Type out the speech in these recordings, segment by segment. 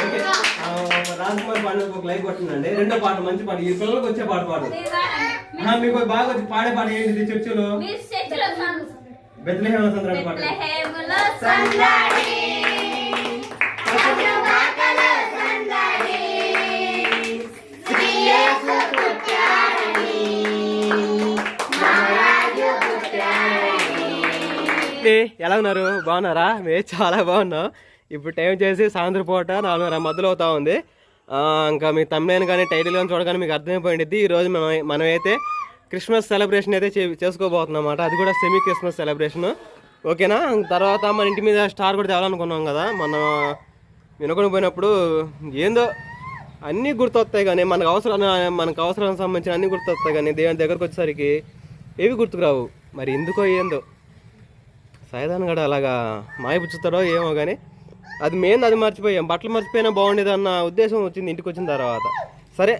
Okay Rajkumar పాటలకు ఒక like కొట్టిందండి రెండో పాట మంచి పాట ఈ పిల్లలకు వచ్చే పాట పాడు మీకు బాగా వచ్చి పాడే పాట ఏంటిది చర్చిలో బెత్లహేమ సంద్రాన్ని పాట ఎలా ఉన్నారు? బాగున్నారా? మేము చాలా బాగున్నాం. ఇప్పుడు టైం చేసి సాయంత్రం పూట నాలుగున్నర మధ్యలో అవుతా ఉంది. ఇంకా మీ తమ్ముడైన కానీ టైటిల్ కానీ చూడగానే మీకు అర్థమైపోయింది. ఈరోజు మనం మనమైతే క్రిస్మస్ సెలబ్రేషన్ అయితే చే- చేసుకోబోతున్నాం అన్నమాట అది కూడా సెమీ క్రిస్మస్ సెలబ్రేషన్. ఓకేనా? తర్వాత మన ఇంటి మీద స్టార్ కూడా తేవాలనుకున్నాం కదా. మన వినకొని పోయినప్పుడు ఏందో అన్నీ గుర్తొస్తాయి కానీ మనకు అవసరం మనకు అవసరానికి సంబంధించిన అన్నీ గుర్తొస్తాయి కానీ దేవుని దగ్గరకు వచ్చేసరికి ఏవి గుర్తుకురావు మరి ఎందుకో ఏందో. సైదాన్ గడ అలాగా మాయపుచ్చుతాడో ఏమో కానీ అది మెయిన్ అది మర్చిపోయాం. బట్టలు మర్చిపోయినా బాగుండేది అన్న ఉద్దేశం వచ్చింది ఇంటికి వచ్చిన తర్వాత. సరే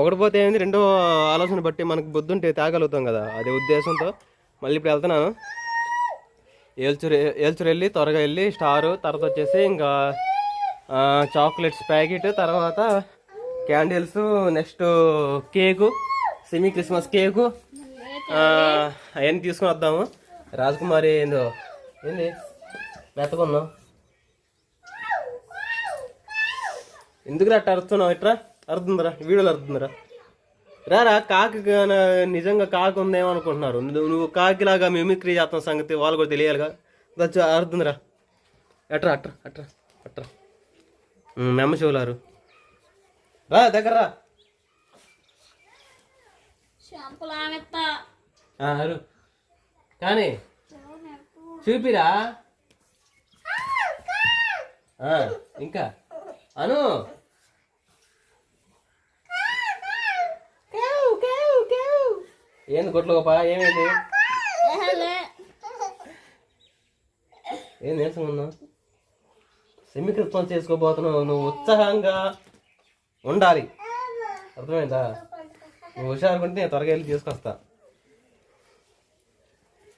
ఒకటి పోతే ఏంది? రెండో ఆలోచన బట్టి మనకు బుద్ధుంటే తాగలుగుతాం కదా. అదే ఉద్దేశంతో మళ్ళీ ఇప్పుడు వెళ్తున్నాను. ఏల్చూరు ఏల్చూరు వెళ్ళి త్వరగా వెళ్ళి స్టారు తర్వాత వచ్చేసి ఇంకా చాక్లెట్స్ ప్యాకెట్ తర్వాత candles next cake semi Christmas cake అవన్నీ తీసుకుని వద్దాము. రాజకుమారి ఏందో? ఏంది? మెత్తకున్నావు ఎందుకు అట్ట అరుస్తున్నావు? ఇట్రా? అరుతుందిరా. వీడియోలో అరుతుందిరా. రారా కాకి నిజంగా కాకి ఉందేమో అనుకుంటున్నారు. నువ్వు కాకిలాగా మిమిక్రీ చేస్తున్న సంగతి వాళ్ళు కూడా తెలియాలిగా. వచ్చి అరుతుందిరా. అట్రా అట్రా అట్రా అట్రా. మెమ్మ చెవులారు. రా దగ్గర రా కానీ చూపిరా. ఇంకా. అను. ఏంది కొట్లు గొప్ప ఏమైంది? ఏం నేర్చుకున్నావు ఉన్నావు? చేసుకోబోతున్నావు. నువ్వు ఉత్సాహంగా ఉండాలి. అర్థమైందా? నువ్వు హుషారుకుంటే నేను త్వరగా వెళ్ళి తీసుకొస్తా.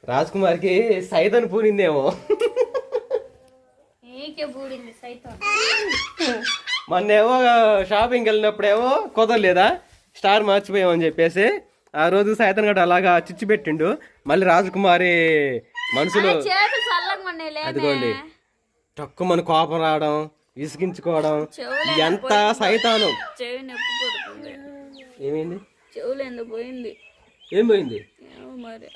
రాజ్ కుమార్కి సైతన్ పూనిందేమో సైతం. మొన్నేమో షాపింగ్కి వెళ్ళినప్పుడేమో కుదరలేదా? స్టార్ మర్చిపోయామని చెప్పేసి ఆ రోజు సైతన్ గడు అలాగా చిచ్చు పెట్టిండు. మళ్ళీ రాజకుమారి మనసులో అదిగోండి. తక్కువ మన కోపం రావడం విసిగించుకోవడం ఎంత సైతాను. ఏమైంది? చెవులు ఎందుకు పోయింది? ఏం పోయింది? మరి.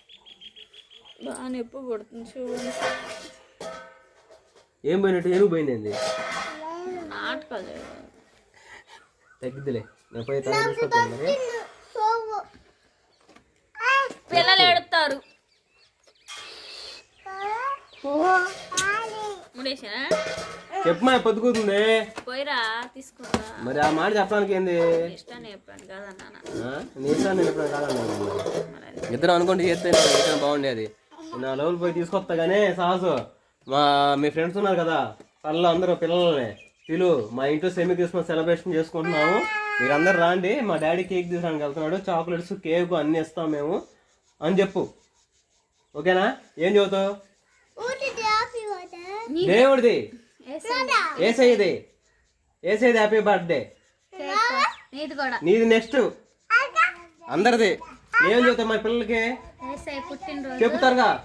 బాగా నొప్పి పడుతుంది చెవులు ఏం పోయినట్టు? ఏనుగు పోయింది నాటకాలు తగ్గిద్దిలే. నేను పోయి తల తీసుకొస్తాను మరి. పిల్లలు ఎడుతారు ముడేసా చెప్పు మా పొద్దుకుతుంది పోయిరా తీసుకురా మరి ఆ మాట చెప్పడానికి ఏంది? ఇష్టాన్ని చెప్పాను కదా నాన్న ఆ? నీ ఇష్టం నేను ఎప్పుడు కాదన్నాను? ఇద్దరు అనుకుంటే చేస్తే బాగుండేది. నా లెవెల్ పోయి తీసుకొస్తా కానీ సాహసు మా మీ ఫ్రెండ్స్ ఉన్నారు కదా పనులు అందరూ పిల్లల్ని. పిలు మా ఇంట్లో సెమీ క్రిస్మస్ సెలబ్రేషన్ చేసుకుంటున్నాము. మీరందరూ రాండి మా డాడీ కేక్ తీసుకురానికి వెళ్తున్నాడు. చాక్లెట్స్ కేక్ అన్నీ ఇస్తాం మేము. అని చెప్పు. ఓకేనా? ఏం చెబుతావు దేవుడిది. ఏసైది ఏసైది హ్యాపీ బర్త్డే నీది కూడా. నీది నెక్స్ట్ అందరిది. ఏం చెబుతావు మా పిల్లలకి? చెప్తారుగా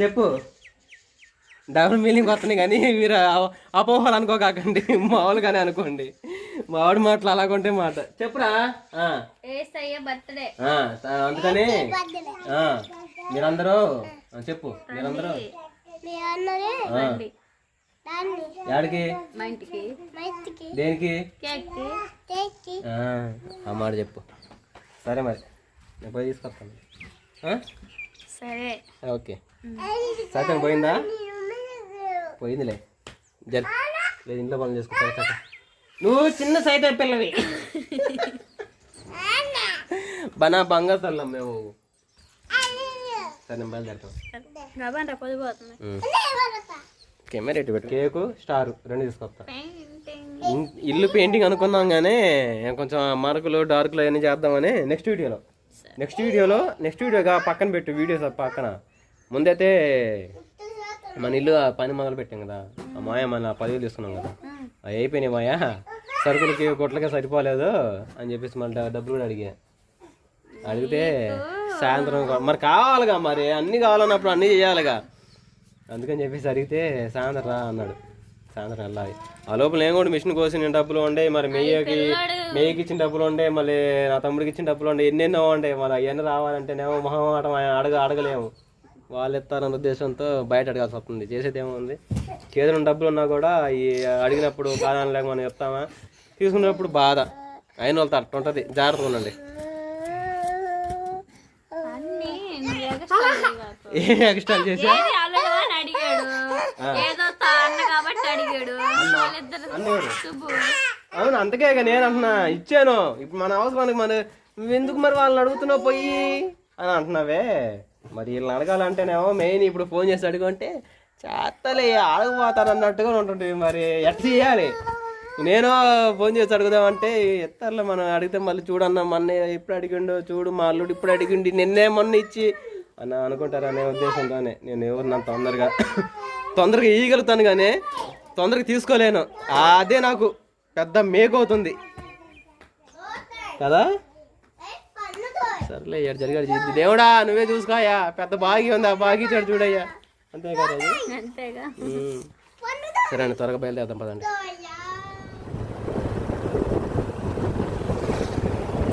చెప్పు. డబుల్ మీనింగ్ వస్తున్నాయి కానీ మీరు అపోహలు అనుకోకండి మామూలుగానే అనుకోండి. మావాడి మాటలు అలాగుంటే మాట. చెప్పురా? ఆ, ఏసయ్య బర్త్డే. ఆ, త- అందుకని. ఆ, మీరందరూ చెప్పు మీరందరూ. యాడికి? మా ఇంటికి. దేనికి? కేక్ ఆ, మాట చెప్పు. సరే మరి. నేను పోయి తీసుకొస్తాను? సరే. ఓకే. సైతం పోయిందా? పోయిందిలే. జర్ లేదు ఇంట్లో పనులు చేసుకుంటా సైతం నువ్వు చిన్న సైతం పిల్లవి. బనా బంగారు తల్లం మేము. సరే కొద్దిపోతుంది కెమెరా ఎటు పెట్టు. కేకు స్టార్ రెండు తీసుకొస్తా. ఇల్లు పెయింటింగ్ అనుకున్నాం కానీ కొంచెం మార్కులు డార్క్లు అవన్నీ చేద్దామని నెక్స్ట్ వీడియోలో. నెక్స్ట్ వీడియోలో నెక్స్ట్ వీడియోగా పక్కన పెట్టు వీడియోస్ పక్కన. ముందైతే మన ఇల్లు ఆ పని మొదలు పెట్టాం కదా. ఆ మాయ మన పదివేలు తీసుకున్నాం కదా. అవి అయిపోయినాయి మాయ. సరుకులకి కొట్లకి సరిపోలేదు అని చెప్పేసి మళ్ళీ డబ్బులు కూడా అడిగా. అడిగితే సాయంత్రం మరి కావాలిగా మరి అన్ని కావాలన్నప్పుడు అన్నీ చేయాలిగా. అందుకని చెప్పేసి అడిగితే సాయంత్రం రా అన్నాడు. సాయంత్రం వెళ్ళాలి. ఆ లోపల నేను కూడా మిషన్ కోసి నేను డబ్బులు ఉండే మరి మెయ్యకి మెయ్యకి ఇచ్చిన డబ్బులు ఉండే మళ్ళీ నా తమ్ముడికి ఇచ్చిన డబ్బులు ఉండే ఎన్నెన్నో ఉండే. మరి అవన్నీ రావాలంటేనేమో మొహమాటం అడగ అడగలేము. వాళ్ళు ఇస్తారన్న ఉద్దేశంతో బయట అడగాల్సి వస్తుంది. చేసేది ఏముంది? చేతిలో డబ్బులు ఉన్నా కూడా ఈ అడిగినప్పుడు కాదని లేక మనం చెప్తామా? తీసుకున్నప్పుడు బాధ. అయిన వాళ్ళతో అట్లా ఉంటుంది. జాగ్రత్తగా ఉండండి. ఏ ఎక్స్ట్రా చేసి ఏది అల్లుడు అని అడిగాడు ఏదో తా అన్న కాబట్టి అడిగాడు. వాళ్ళిద్దరు శుభు. అవును ఇక నేను అంటున్నా ఇచ్చాను. ఇప్పుడు మన అవసరానికి మన నువ్వెందుకు మరి వాళ్ళని అడుగుతున్నావు పోయి? అని అంటున్నావే. మరి వీళ్ళని అడగాలంటేనేమో మెయిన్ ఇప్పుడు ఫోన్ చేసి అడుగుంటే చేస్తలే అడగపోతారు అన్నట్టుగా ఉంటుంది మరి. ఎట్లా చేయాలి? నేను ఫోన్ చేసి అడుగుదామంటే ఎత్తారులే మనం అడిగితే మళ్ళీ చూడన్న మొన్న ఎప్పుడు అడిగిండు చూడు మా అల్లుడు ఇప్పుడు అడిగిండి నిన్నే మొన్న ఇచ్చి అని అనుకుంటారనే ఉద్దేశంతోనే. నేను ఎవరు నన్ను తొందరగా తొందరగా ఇయ్యగలుగుతాను కానీ తొందరగా తీసుకోలేను. అదే నాకు పెద్ద మేక్ అవుతుంది కదా? సర్లే ఇక్కడ జరిగాడు దేవుడా నువ్వే చూసుకోయా పెద్ద బాగి ఉంది ఆ బాగి చెడు చూడయ్యా. అంతే కదా. సరే అండి త్వరగా బయలుదేరదాం పదండి.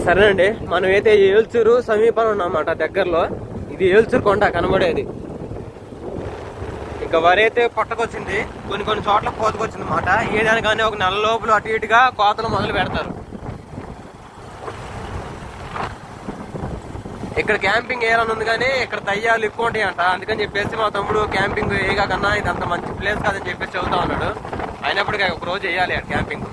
సరేనండి మనం అయితే ఏల్చూరు సమీపంలో ఉన్నమాట దగ్గరలో. ఇది ఏల్చూరు కొండ కనబడేది. ఇంకా వరి అయితే పొట్టకొచ్చింది కొన్ని కొన్ని చోట్ల కోతకొచ్చింది అనమాట ఏదాని కానీ ఒక నెల లోపల అటు ఇటుగా కోతలు మొదలు పెడతారు. ఇక్కడ క్యాంపింగ్ వేయాలని ఉంది కానీ ఇక్కడ దయ్యాలు ఎక్కువ ఉంటాయి అంట అందుకని చెప్పేసి మా తమ్ముడు క్యాంపింగ్ వేయగా కన్నా ఇది అంత మంచి ప్లేస్ కాదని చెప్పేసి చెబుతా ఉన్నాడు. అయినప్పటికీ ఒక రోజు వేయాలి క్యాంపింగ్.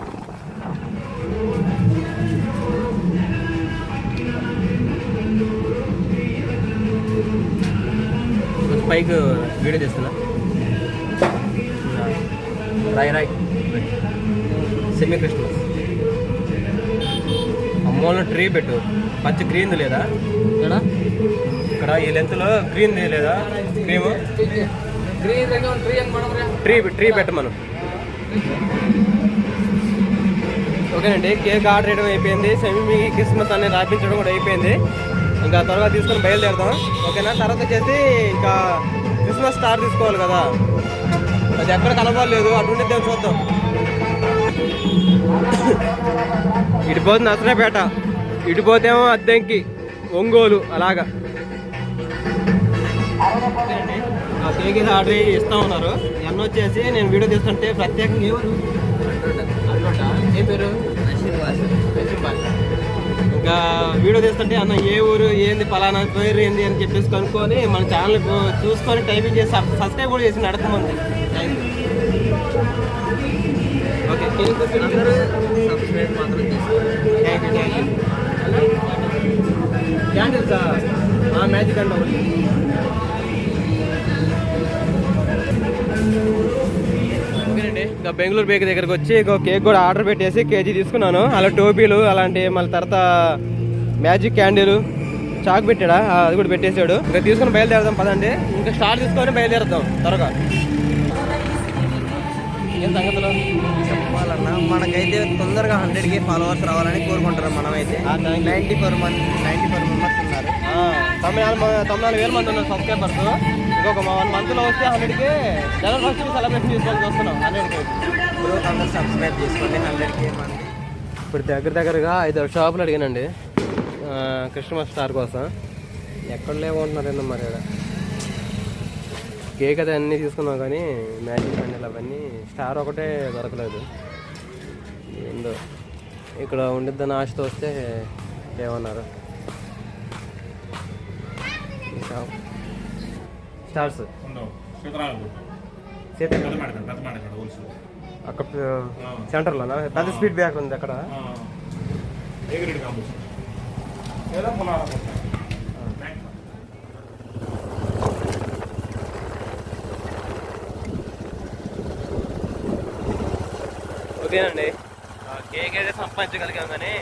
కొంచెం పైకి వీడియో చేస్తున్నా రాయ్ రాయ్. సెమీ క్రిస్మస్ అమ్మోళ్ళ ట్రీ పెట్టు. పచ్చి గ్రీన్ లేదా? ఇక్కడ ఇక్కడ ఈ లెంత్లో గ్రీన్ లేదా క్రీమ్ ట్రీ ట్రీ పెట్టమను ఓకేనండి కేక్ ఆర్డర్ చేయడం అయిపోయింది. సెమీ క్రిస్మస్ అనేది రాపించడం కూడా అయిపోయింది. ఇంకా త్వరగా తీసుకొని బయలుదేరదాం. ఓకేనా? తర్వాత వచ్చేసి ఇంకా క్రిస్మస్ స్టార్ తీసుకోవాలి కదా. అది ఎక్కడ కనబడలేదు. అటువంటి చూద్దాం. ఇటు పోతుంది ఇటుపోతేమో అద్దెంకి ఒంగోలు అలాగా. ఆ కేక్ ఇది ఆర్డర్ ఇస్తా ఉన్నారు. ఎన్న వచ్చేసి నేను వీడియో తీస్తుంటే ప్రత్యేకంగా ఎవరు అల్లుడా? ఏ పేరు? వీడియో తీస్తుంటే అన్న ఏ ఊరు ఏంది పలానా పేరు ఏంది అని చెప్పేసి కనుక్కొని మన ఛానల్ చూసుకొని టైపింగ్ చేసి సబ్- సబ్స్క్రైబ్ కూడా చేసి నడకమంది యూ ఓకే కేక్ అందరూ సబ్స్క్రైబ్ మాత్రం చేసుకోండి. థ్యాంక్ యూ థ్యాంక్ యూ క్యాండిల్సా మ్యాజిక్ అండి ఇంకా బెంగళూరు బేక్ దగ్గరకు వచ్చి ఇక కేక్ కూడా ఆర్డర్ పెట్టేసి కేజీ తీసుకున్నాను. అలా టోపీలు అలాంటి మళ్ళీ తర్వాత మ్యాజిక్ క్యాండిల్ చాక్ పెట్టాడా? అది కూడా పెట్టేశాడు. ఇంకా తీసుకుని బయలుదేరదాం పదండి. ఇంకా స్టార్ట్ తీసుకొని బయలుదేరదాం త్వరగా. ఏం సంగతులు? చెప్పాలన్నా మనకైతే తొందరగా హండ్రెడ్ కే ఫాలోవర్స్ రావాలని కోరుకుంటారు మనమైతే. నైంటీ ఫోర్ మంది నైంటీ ఫోర్ మెంబర్స్ ఉన్నారు తొంభై నాలుగు తొంభై నాలుగు వేల మంది ఉన్నారు సబ్స్క్రైబర్స్ ఇంకొక వన్ మంత్లో వస్తే హండ్రెడ్కి జనవరి ఫస్ట్ సెలబ్రేషన్ చేసుకోవాల్సి వస్తున్నాం హండ్రెడ్కి. ఇప్పుడు అందరూ సబ్స్క్రైబ్ చేసుకోండి ఇప్పుడు దగ్గర దగ్గరగా ఐదు షాపులు అడిగానండి. క్రిస్మస్ స్టార్ కోసం. ఎక్కడ లేకుంటున్నారండి మరి ఈడ. కేక్ అయితే అన్నీ తీసుకున్నాం కానీ మ్యాజిక్ క్యాండిల్ అవన్నీ స్టార్ ఒకటే దొరకలేదు. ఏందో. ఇక్కడ ఉండిద్దని ఆశతో వస్తే ఏమన్నారు? స్టార్స్ అక్కడ సెంటర్లోనా పెద్ద స్పీడ్ బ్యాక్ ఉంది అక్కడ? ఓకేనండి. కేక్ అయితే సంపాదించగలిగాం కానీ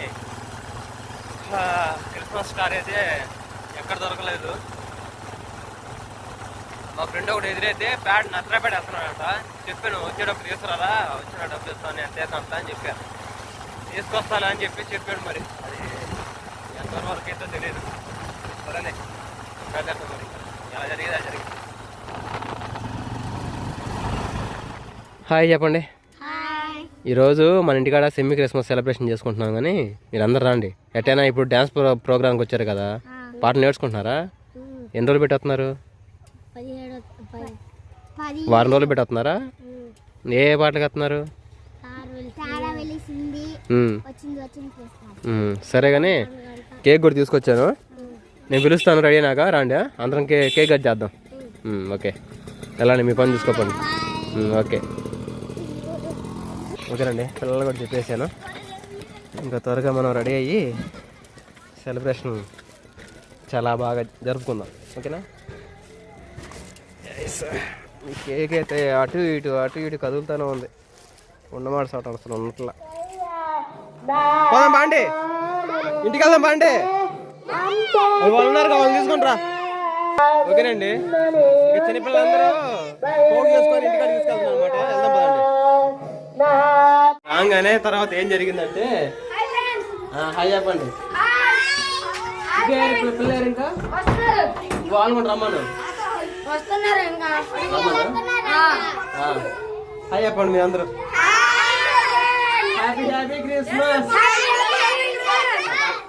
క్రిస్మస్ స్టార్ అయితే ఎక్కడ దొరకలేదు. మా ఫ్రెండ్ ఒకటి ఎదురైతే ప్యాడ్ నత్రపేట వేస్తున్నాడట చెప్పాను వచ్చేటప్పుడు తీసుకురారా? వచ్చిన డబ్బులు ఇస్తాను ఎంత అంత అని చెప్పాను తీసుకొస్తాను అని చెప్పి చెప్పాడు మరి. అది ఎంతవరకు వరకు అయితే తెలియదు చేద్దాం మరి. ఎలా జరిగేదా జరిగింది? హాయ్ చెప్పండి. ఈరోజు మన ఇంటికాడ సెమీ క్రిస్మస్ సెలబ్రేషన్ చేసుకుంటున్నాం కానీ మీరందరూ రండి. ఎట్టైనా ఇప్పుడు డ్యాన్స్ ప్రో ప్రోగ్రామ్కి వచ్చారు కదా పాటలు నేర్చుకుంటున్నారా? ఎన్ని రోజులు పెట్టేస్తున్నారు పదిహేడు పది వారం రోజులు పెట్టేస్తున్నారా? ఏ ఏ పాటలు ఉమ్, సరే కానీ కేక్ కూడా తీసుకొచ్చాను. నేను పిలుస్తాను రెడీ అయినాక రాండి? అందరం కే కేక్ కట్ చేద్దాం. ఓకే. వెళ్ళండి మీ పని చూసుకోపండి. ఉమ్, ఓకే. ఓకేనండి పిల్లలు కూడా చెప్పేసాను ఇంకా త్వరగా మనం రెడీ అయ్యి సెలబ్రేషన్ చాలా బాగా జరుపుకుందాం. ఓకేనా? కేక్ అయితే అటు ఇటు అటు ఇటు కదులుతూనే ఉంది. ఉండమాట చోట అసలు ఉన్నట్లా. పోదాం బాండి. ఇంటికి వెళ్దాం బాండి వాళ్ళు ఉన్నారు కదా వాళ్ళని తీసుకుంటారా ఓకేనండి. చిన్నపిల్లలందరూ పోగు చేసుకొని ఇంటికాడ తీసుకెళ్తున్నారు అనమాట వెళ్దాం పదండి. రాగానే తర్వాత ఏం జరిగిందంటే హాయ్ చెప్పండి. పిల్లలు ఇంకా? వాళ్ళు కూడా రమ్మను వస్తున్నారు ఇంకా. హాయ్ చెప్పండి మీ అందరూ హ్యాపీ హ్యాపీ క్రిస్మస్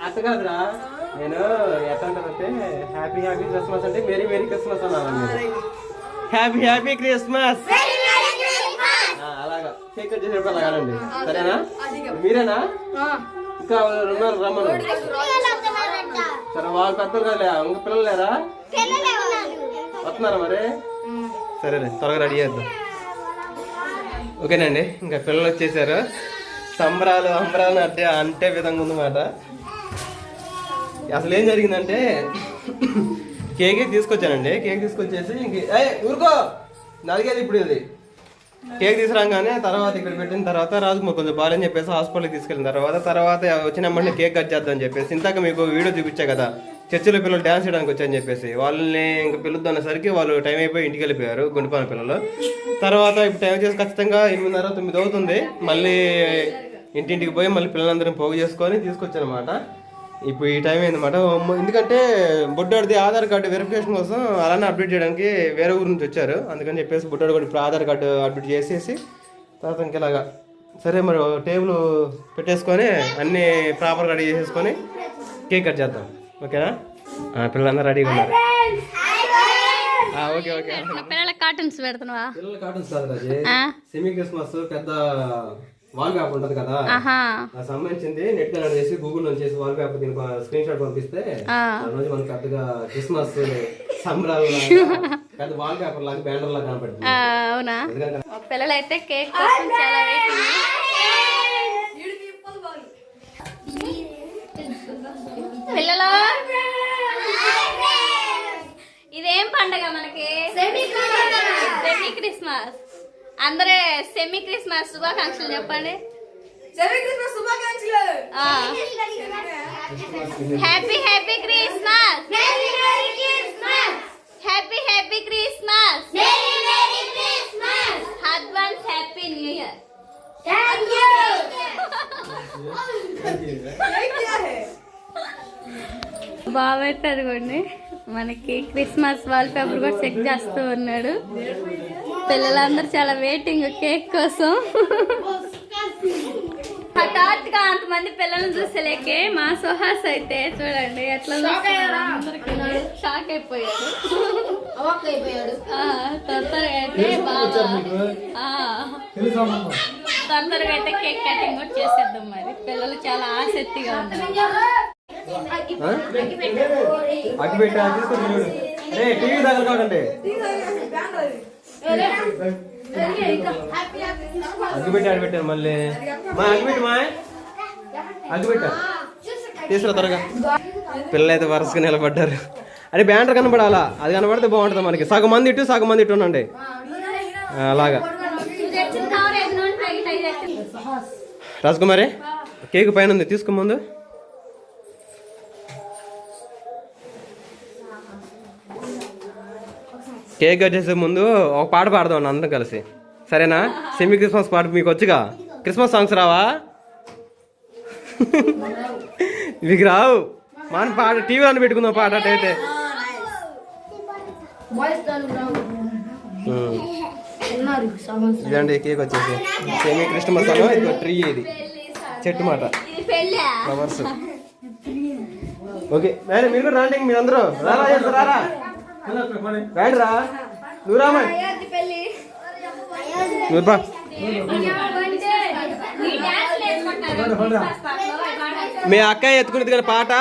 అట్ట కాదురా. నేను ఎట్లా అంటే హ్యాపీ హ్యాపీ క్రిస్మస్ అంటే వెరీ వెరీ క్రిస్మస్ అన్నాను హ్యాపీ హ్యాపీ క్రిస్మస్ అలాగా. కేక్ కట్ చేసేటప్పుడు సరేనా? మీరేనా? ఇంకా ఉన్నారు రమ్మను. సరే వాళ్ళు పెద్దలు కాదులే ఇంకా పిల్లలు లేరా? వస్తున్నారా మరి? సరేలే త్వరగా రెడీ చేద్దాం. ఓకేనండి ఇంకా పిల్లలు వచ్చేసారు. సంబరాలు అంబరాలు అంటే అంటే విధంగా ఉందన్నమాట. అసలు ఏం జరిగిందంటే కేక్ తీసుకొచ్చానండి. కేక్ తీసుకొచ్చేసి ఇంక ఊరుకో! నలిగేది ఇప్పుడు ఇది. కేక్ తీసుకురాగానే తర్వాత ఇక్కడ పెట్టిన తర్వాత రాజుకు మాకు కొంచెం బాగాలని చెప్పేసి హాస్పిటల్కి తీసుకెళ్ళిన తర్వాత తర్వాత వచ్చిన వెంటనే కేక్ కట్ చేద్దాం చెప్పేసి ఇంతక మీకు వీడియో చూపించా కదా. చర్చిలో పిల్లలు డ్యాన్స్ చేయడానికి వచ్చాయని చెప్పేసి వాళ్ళని ఇంకా పిలుద్దాం అనేసరికి వాళ్ళు టైం అయిపోయి ఇంటికి వెళ్ళిపోయారు గుండిపాన పిల్లలు. తర్వాత ఇప్పుడు టైం చేసి ఖచ్చితంగా ఎనిమిదిన్నర తొమ్మిది అవుతుంది. మళ్ళీ ఇంటింటికి పోయి మళ్ళీ పిల్లలందరం పోగు చేసుకొని తీసుకొచ్చానమాట. ఇప్పుడు ఈ టైం అయిందన్నమాట ఎందుకంటే బుడ్డోడిది ఆధార్ కార్డు వెరిఫికేషన్ కోసం అలానే అప్డేట్ చేయడానికి వేరే ఊరు నుంచి వచ్చారు. అందుకని చెప్పేసి బుడ్డోడు కూడా ఇప్పుడు ఆధార్ కార్డు అప్డేట్ చేసేసి తర్వాత ఇంకెలాగా సరే మరి టేబుల్ పెట్టేసుకొని అన్నీ ప్రాపర్గా రెడీ చేసేసుకొని కేక్ కట్ చేద్దాం. ఓకేనా? ఆ, పిల్లలందరూ రెడీగా ఉన్నారు. ఆ, ఓకే ఓకే. పిల్లల కార్టూన్స్ పెడుతున్నావా? పిల్లల కార్టూన్స్ కాదు రాజీ. సెమీ క్రిస్మస్ పెద్ద వాల్ పేపర్ ఉంటుంది కదా? సంబంధించింది నెట్ కనెక్ట్ చేసి గూగుల్లో చేసి వాల్ పేపర్ దీనికి స్క్రీన్ షాట్ పంపిస్తే రోజు మనకి పెద్దగా క్రిస్మస్ సంబరాలు పెద్ద వాల్ పేపర్ లాగా బ్యానర్ లాగా కనపడుతుంది. ఆ, అవునా? పిల్లలైతే కేక్ కోసం చాలా వెయిటింగ్. పిల్లలు ఇదేం పండగ మనకి? సెమీ క్రిస్మస్ అందరే సెమీ క్రిస్మస్ శుభాకాంక్షలు చెప్పండి. Happy happy Christmas happy happy Christmas advance happy new year బాబైతే అదిగోండి మనకి క్రిస్మస్ వాల్ పేపర్ కూడా చెక్ చేస్తూ ఉన్నాడు. పిల్లలందరూ చాలా వెయిటింగ్ కేక్ కోసం. హఠాత్తుగా అంతమంది పిల్లల్ని చూసేలేకే. మా సుహాస్ అయితే చూడండి ఎట్లా. షాక్ అయిపోయాడు. తొందరగా అయితే బాగా తొందరగా అయితే కేక్ కటింగ్ కూడా చేసేద్దాం మరి. పిల్లలు చాలా ఆసక్తిగా ఉన్నారు. ఆ? అగ్గి తీసుకొని టీవీ దగ్గర కాకండి అగ్గి పెట్టి మళ్ళీ మా అగ్గి పెట్టి మా అగ్గి పెట్టా తీసుకురా త్వరగా పిల్లలు అయితే వరుసగా నిలబడ్డారు. అరే బ్యానర్ కనబడాలా? అది కనపడితే బాగుంటుంది మనకి. సగం మంది ఇటు సగం మంది ఇటు ఉండండి. అలాగా. రాజకుమారి కేక్ పైన ఉంది. తీసుకో ముందు. కేక్ కట్ చేసే ముందు ఒక పాట పాడదాం అందరం కలిసి. సరేనా? సెమీ క్రిస్మస్ పాట మీకు వచ్చుగా? క్రిస్మస్ సాంగ్స్ రావా? మీకు రావు. మన పాట టీవీలో పెట్టుకుందాం పాట అట్టయితే ఉమ్. ఇదండి కేక్ వచ్చేసి. సెమీ క్రిస్మస్ అనో ఇది ట్రీ ఇది. చెట్టు మాట. ఇది పెళ్ళా? ఫ్లవర్స్. ఓకే. మేడం మీరు కూడా రాండి మీరందరూ. రారా రారా. రండి రా నువ్వు రామా నువ్వు బా మీ అక్కయ్య ఎత్తుకునేది కానీ పాట?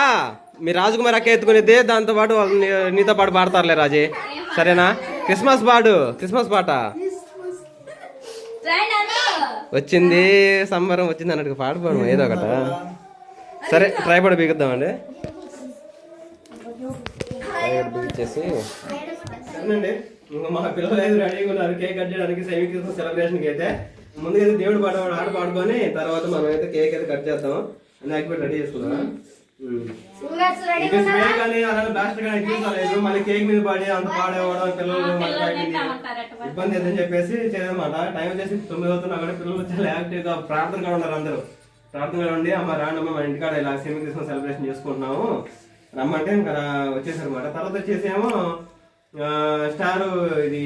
మీ రాజకుమార్ అక్క ఎత్తుకునేది దాంతో పాటు నీతో పాటు పాడతారులే రాజే. సరేనా? క్రిస్మస్ పాడు క్రిస్మస్ పాట. వచ్చింది సంబరం వచ్చింది అన్నట్టుగా పాట పాడు ఏదో ఒకట. సరే ట్రై పడి బీగుద్దామండి. ఇంకా మా పిల్లలు అయితే రెడీగా ఉన్నారు. కేక్ కట్ చేయడానికి క్రిస్మస్ సెలబ్రేషన్కి అయితే. ముందుగా అయితే దేవుడు పాట ఆట పాడుకొని తర్వాత మనం అయితే కేక్ అయితే కట్ చేద్దాం. అని యాక్టివేట్ రెడీ చేసుకున్నాం ఇంకా స్ప్రే కానీ అలాగే బ్లాస్ట్ కానీ తీసుకోలేదు మళ్ళీ కేక్ మీద పాడి అంత పాడేవాడు పిల్లలు ఇబ్బంది ఏదని చెప్పేసి చేయదన్నమాట టైం వచ్చేసి తొమ్మిది అవుతున్నా అక్కడ పిల్లలు చాలా యాక్టివ్గా ప్రార్థనగా ఉన్నారు అందరూ. ప్రార్థనగా ఉండి అమ్మ రాండమ్మ మన ఇంటికాడ ఇలా సెమీ క్రిస్మస్ సెలబ్రేషన్ చేసుకుంటున్నాము. రమ్మంటే ఇంకా వచ్చేసారనమాట తర్వాత వచ్చేసి ఏమో స్టార్ ఇది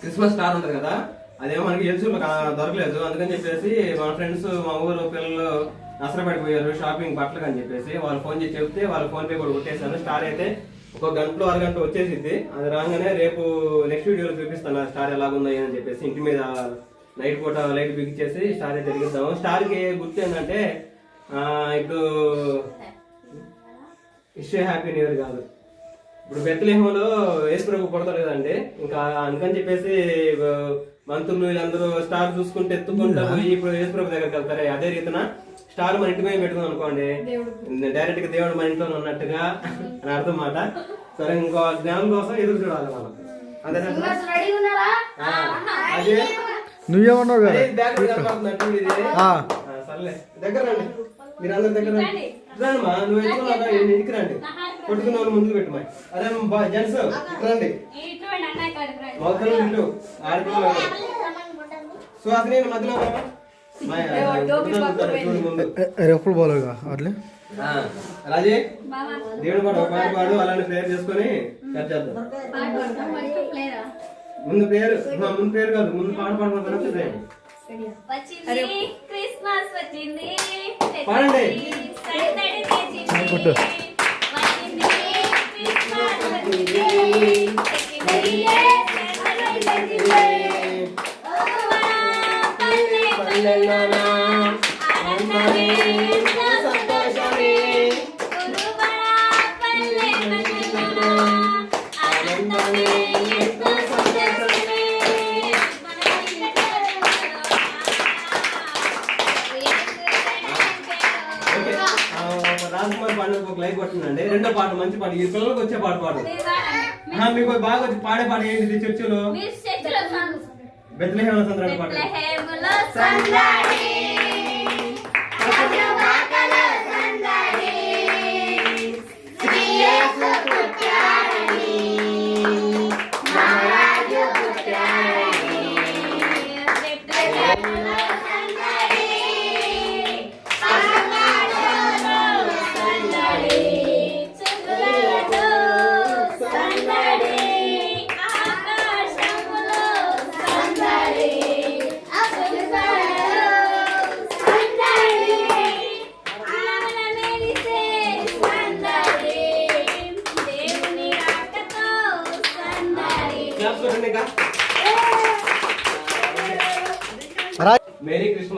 క్రిస్మస్ స్టార్ ఉంటుంది కదా అదేమో మనకి ఎల్సూర్లో దొరకలేదు. అందుకని చెప్పేసి మన ఫ్రెండ్స్ మా ఊరు పిల్లలు నసరపడిపోయారు షాపింగ్ బట్టలకు అని చెప్పేసి. వాళ్ళు ఫోన్ చేసి చెప్తే వాళ్ళు ఫోన్ పే కూడా కొట్టేశాను స్టార్ అయితే ఒక గంటలో అరగంట వచ్చేసింది అది రాగానే రేపు నెక్స్ట్ వీడియోలో చూపిస్తాను స్టార్ ఎలాగుందో అని చెప్పేసి. ఇంటి మీద నైట్ పూట లైట్ బిగించేసి స్టార్ అయితే వెలిగిద్దాము స్టార్కి గుర్తు ఏంటంటే ఇప్పుడు ఇష్యూ హ్యాపీ న్యూ ఇయర్ కాదు. ఇప్పుడు బెత్తలేహంలో యేసు ప్రభు పుడతాడు కదండి ఇంకా అందుకని చెప్పేసి మంత్రులు వీళ్ళందరూ స్టార్ చూసుకుంటే ఎత్తుకుంటూ పోయి ఇప్పుడు యేసు ప్రభు దగ్గరికి వెళ్తారు. అదే రీతిన స్టార్ మన ఇంటి మీద పెట్టుకుందాం అనుకోండి. డైరెక్ట్గా దేవుడు మన ఇంట్లో ఉన్నట్టుగా అని అర్థం మాట. సరే ఇంకో జ్ఞానం కోసం ఎదురు చూడాలి మనం. నువ్వేమన్నావు కదా? సర్లే. దగ్గర రండి. మీరు అందరి దగ్గర రండి రండి మా నువ్వు ఎత్తుకున్నావు ఇంటికి రండి. కొట్టుకున్న వాళ్ళు ముందుకు పెట్టు మా అరే బా జెంట్స్ రండి. మొక్కలు ఇల్లు ఆడపిల్లలు సుహాసిని మధ్యలో ఎప్పుడు పోలేగా అట్లే? ఆ, రాజీ దేవుడు పాడు ఒక పాట పాడు అలానే ప్రేయర్ చేసుకొని కట్ చేద్దాం. ముందు పేరు మా ముందు పేరు కాదు ముందు పాట పాడుకున్న తర్వాత. వచ్చింది క్రిస్మస్ వచ్చింది పాడండి. సందడి తెచ్చింది. కొట్టు. వచ్చింది క్రిస్మస్ వచ్చింది తెచ్చింది, సందడి తెచ్చింది. ఓ పల్లె పల్లెల్లోన ఆనందమే ఎంతో కొట్టిందండి రెండో పాట మంచి పాట. ఈ పిల్లలకు వచ్చే పాట పాడు. మీకు బాగా వచ్చి పాడే పాట ఏంటిది? చర్చిలో? బెత్లహేమ సంద్రాన్ని పాట.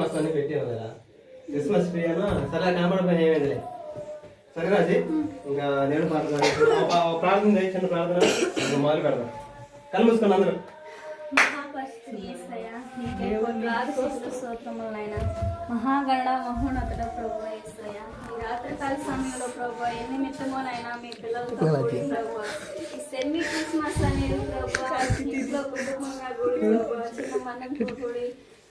క్రిస్మస్ అని పెట్టావు కదా. క్రిస్మస్ ట్రీ అన్నా సరే కనపడకపోయినా ఏమైందిలే. సరే రాజీ ఇంకా ఒక ప్రార్థన చిన్న ప్రార్థన. ఇంకా మొదలు పెడదాం. కళ్ళు అందరూ. మహాగణ మహోన్నతుడ ప్రభు యేసయ్య ఈ రాత్రికాల సమయంలో ప్రభు ఏ నిమిత్తమోనైనా మీ పిల్లలతో కూడి ప్రభు ఈ సెమీ క్రిస్మస్ అనేది ప్రభు ఇంట్లో కుటుంబంగా ప్రభు చిన్న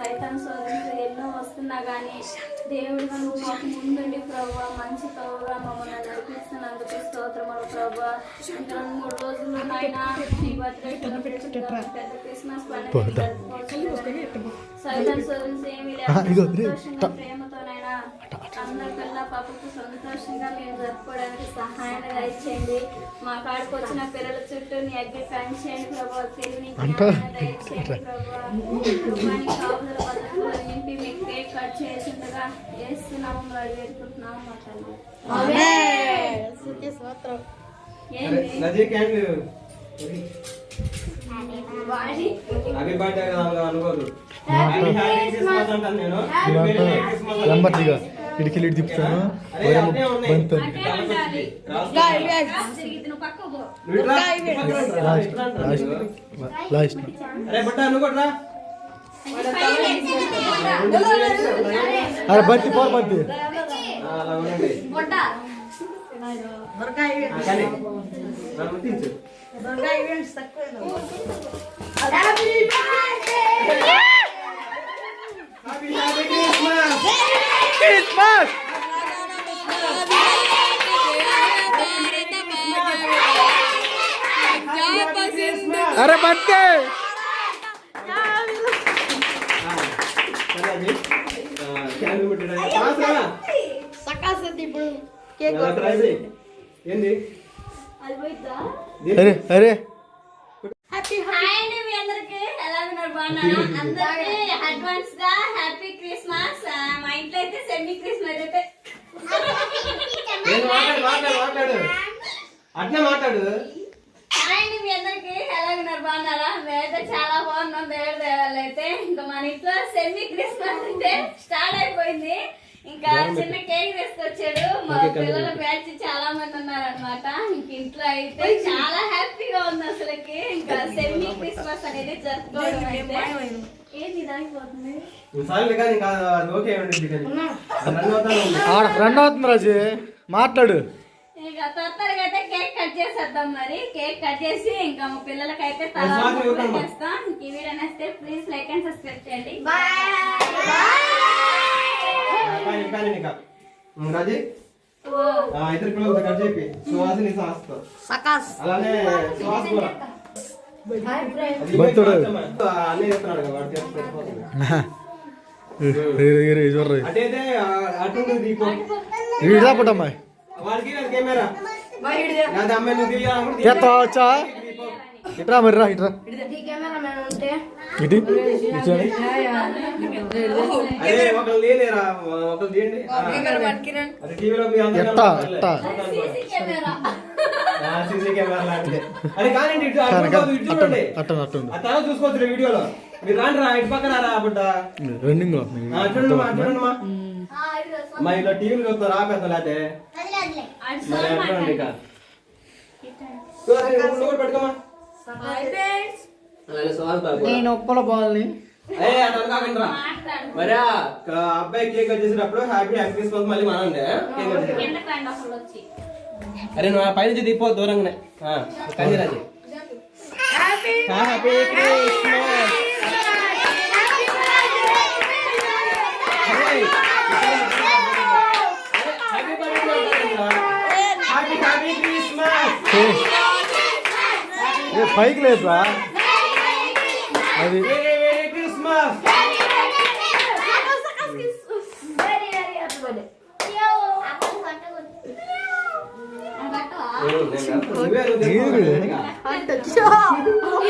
సైతాన్ సోదరులు ఎన్నో వస్తున్నా కానీ దేవుడు నువ్వు మాకు ముందుండి ప్రభు. మంచి తోగా మమ్మల్ని నడిపిస్తున్నందుకు స్తోత్రములు ప్రభు. ఇంకా రెండు మూడు రోజులు నాయన నీ బర్త్డే పెద్ద క్రిస్మస్ పండుగ సైతాన్ సోదరులు ఏమీ లేదు. ఇదిగో. అందరికల్లా పాపకు సంతోషంగా మేము జరుపుకోవడానికి సహాయంగా ఇచ్చేయండి మా కాడికి వచ్చిన పిల్లల చుట్టూ నీ అగ్గి పెంచేయండి ప్రభావ. జ్ఞానాన్ని దయచేయండి ప్రభావ నింపి మీకు కేక్ కట్ చేసిండగా వేస్తున్నాము వేడుకుంటున్నాము మా తల్లి. కదా అనుకోదు హ్యాపీ క్రిస్మస్ అంటాను నేను. నెంబర్. తిరిగి నువ్వు పక్కకు పో. నువ్వు ఇట్రా, పక్కన రా, లాస్ట్ ఇట్రా అంటాను లాస్ట్ నేను. లాస్ట్ అరే బట్ట నువ్వు కూడా రా. అండి మీ అందరికి. ఎలా ఉన్నారు బాగున్నారా అందరికి అడ్వాన్స్గా హ్యాపీ క్రిస్మస్ మా ఇంట్లో అయితే సెమీ క్రిస్మస్ అయితే. మాట్లాడు మాట్లాడు మాట్లాడు. అట్నే మాట్లాడు. హాయ్ అండి మీ అందరికి. ఎలా ఉన్నారు బాగున్నారా? మేమైతే చాలా బాగున్నాం దేవుడి దేవాళ్ళు అయితే ఇంకా మన ఇంట్లో సెమీ క్రిస్మస్ అయితే స్టార్ట్ అయిపోయింది. చిన్న కేక్ తీసుకొచ్చాడు. మా పిల్లల బ్యాచ్ చాలా మంది ఉన్నారు అనమాట ఇంక ఇంట్లో అయితే చాలా హ్యాపీగా ఉంది అసలుకి. ఇంకా సెమీ క్రిస్మస్ అనేది జరుపుకోవడం అయితే. ఆడ ఫ్రెండ్ అవుతుంది రాజు. మాట్లాడు. ఇక తొందరగా అయితే కేక్ కట్ చేసేద్దాం మరి. కేక్ కట్ చేసి ఇంకా మా తలా. చేస్తాం ఈ వీడియో నచ్చితే ప్లీజ్ లైక్ అండ్ సబ్స్క్రైబ్ చేయండి. రాజీ? ఆ, ఇద్దరు పిల్లలతో కట్ చెప్పి సాస్తో అలానే కూడా. బంతుడు. అన్నీ చెప్తున్నాడు కదా, వాడు పుట్టమ్మా వచ్చా? ఇట్రా మరి రా ఇట్రా అందరికీ ఎట్టా. ఎట్టా? చూసుకోవచ్చు రే వీడియోలో. మీరు రాండి రా ఇటు పక్కన రా బిడ్డ. రన్నింగ్ ఆ, చూడండి మా చూడండి మా. మా ఇలా టీవీలు చూస్తారు ఆపేద్దాం లేకపోతే మరి ఎట్లా పెట్టుకోమా. నేను ఒక్కల బాల్ని. మరి అబ్బాయి కేక్ కట్ చేసేటప్పుడు హ్యాపీ హ్యాపీ క్రిస్మస్ మళ్ళీ మనండి అరే నువ్వు ఆ పైనుంచి దిప్పో దూరంగానే. Kandiraju happy Christmas. Happy happy Christmas. ఏ పైకి లేదురా అది వెరీ వెరీ క్రిస్మస్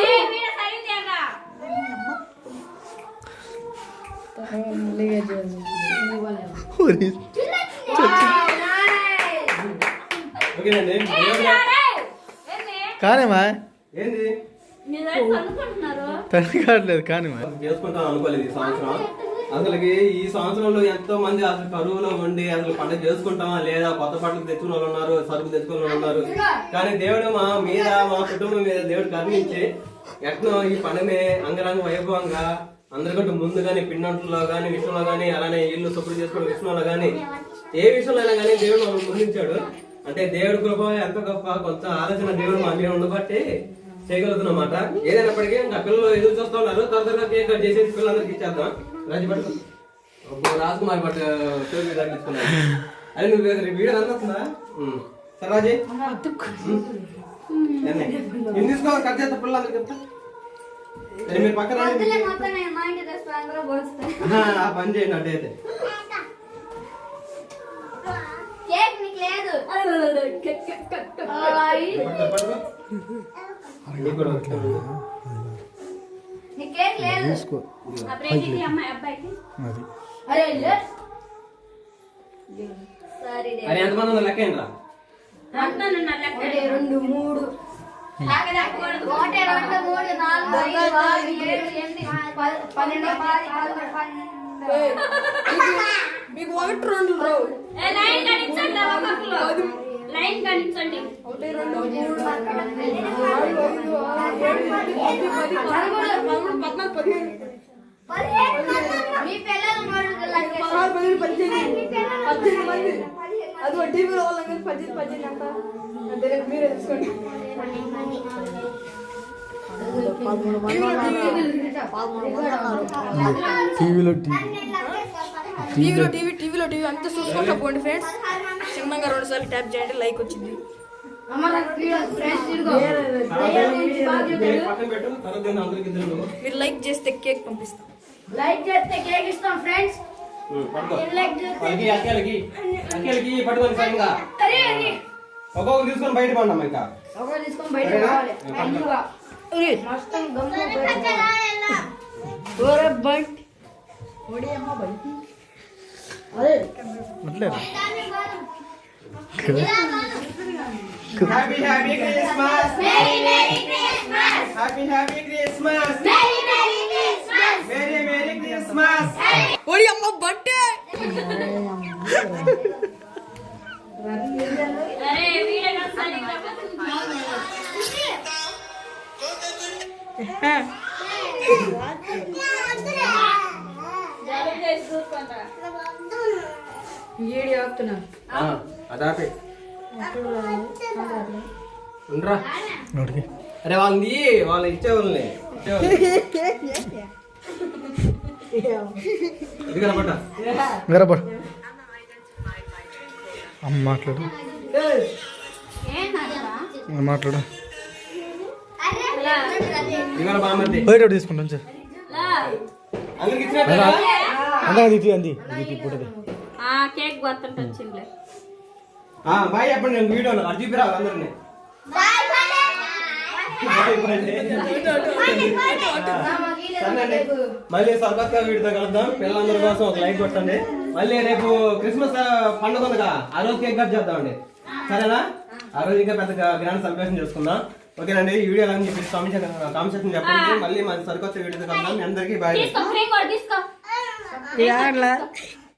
ఏ వీడియో సైడ్ చేయగా ఓకేనండి కానేమా ఏంది కావట్లేదు కానిమా చేసుకుంటాం అనుకోలేదు ఈ సంవత్సరం. అసలుకి ఈ సంవత్సరంలో ఎంతో మంది అసలు కరువులో ఉండి అసలు పండుగ చేసుకుంటామా లేదా కొత్త బట్టలు తెచ్చుకున్న వాళ్ళు ఉన్నారు సరుకు తెచ్చుకున్న వాళ్ళు ఉన్నారు. కానీ దేవుడు మా మీద మా కుటుంబం మీద దేవుడు కరుణించి ఎట్నో ఈ పండుగని అంగరంగ వైభవంగా అందరికంటే ముందుగానే పిండంట్లో కానీ విషయంలో కానీ అలానే ఇల్లు శుభ్రం చేసుకోవడం విషయంలో కానీ ఏ విషయంలో అయినా కానీ దేవుడు మమ్మల్ని ముందుంచాడు అంటే దేవుడి కృప ఎంత గొప్ప కొంచెం ఆలోచన దేవుడు మా మీద ఉండబట్టి చేయగలుగుతున్నాం అన్నమాట ఏదైనప్పటికీ ఇంకా పిల్లలు ఎదురు చూస్తూ ఉన్నారు. త్వర త్వరగా కేక్ కట్ చేసేసి పిల్లలందరికీ ఇచ్చేద్దాం. రాజు పట్టు. అబ్బో, రాజ్ కుమార్ పట్టు తగ్గించుకున్నాడు అరే నువ్వు వీడియో అందొస్తుందా సరే రాజీ. ఎన్ని తీసుకోవాలి? కట్ చేస్తా పిల్లలందరికీ చెప్తా. సరే మీరు పక్కన పని చేయండి అట్టయితే కేక్ నీకు లేదు. తీసుకో అది ఎంతమంది ఉన్నారు లెక్క ఏంట్రా రెండు మూడు మీకు ఒకటి రెండు లైన్ కనిపించండి రా ఒక్కొక్కరు. పదమూడు మీ పిల్లలు పద్దెనిమిది మంది అది పద్దెనిమిది పద్దెనిమిది అంట టీవీలో టీవీ టీవీలో టీవీ టీవీలో టీవీ అంతా చూసుకుంటా పోండి ఫ్రెండ్స్ చిన్నగా రెండు సార్లు ట్యాప్ చేయండి లైక్ వచ్చింది. మీరు లైక్ చేస్తే కేక్ పంపిస్తాం. లైక్ చేస్తే కేక్ ఇస్తాం ఫ్రెండ్స్ ఒక్కొక్కరు తీసుకొని బయట తీసుకొని బయట? రావాలి మంచిగా మొత్తం గమ్ము బయట రావాలి. అట్లే happy happy Christmas happy happy Christmas merry merry Christmas ఓడి అమ్మ బర్త్డే అరే వీడియో నడుస్తుంది జలుబు చేసి చూసుకుంటా ఏడి ఆపుతున్నా. అదాపే ఉండరా. నోటికి. అరే వాళ్ళని వాళ్ళు ఇచ్చేవాళ్ళని అమ్మ మాట్లాడు. మాట్లాడు. బయట ఒకటి తీసుకుంటాం సార్ అంతా ఇది అంది. ఇది పుట్టది ఆ కేక్ గుర్తుంటే వచ్చిందిలే. బాయ్ చెప్పండి నేను వీడియో అది చూపిరా అందరినీ. సరేనండి. మళ్ళీ సర్బత్గా వీడితో కలుద్దాం. పిల్లలందరి కోసం ఒక లైక్ కొట్టండి. మళ్ళీ రేపు క్రిస్మస్ పండుగ ఉందిగా. ఆ రోజు కేక్ కట్ చేద్దామండి. సరేనా? ఆ రోజు ఇంకా పెద్ద గ్రాండ్ సెలబ్రేషన్ చేసుకుందాం. ఓకేనండి ఈ వీడియో ఎలా అని చెప్పి కామెంట్ కామెంట్ సెక్షన్ చెప్పండి. మళ్ళీ మన సరికొత్త వీడియోతో కలుద్దాం. మీ అందరికీ బాయ్. తీసుకో ఫ్రీ కూడా తీసుకో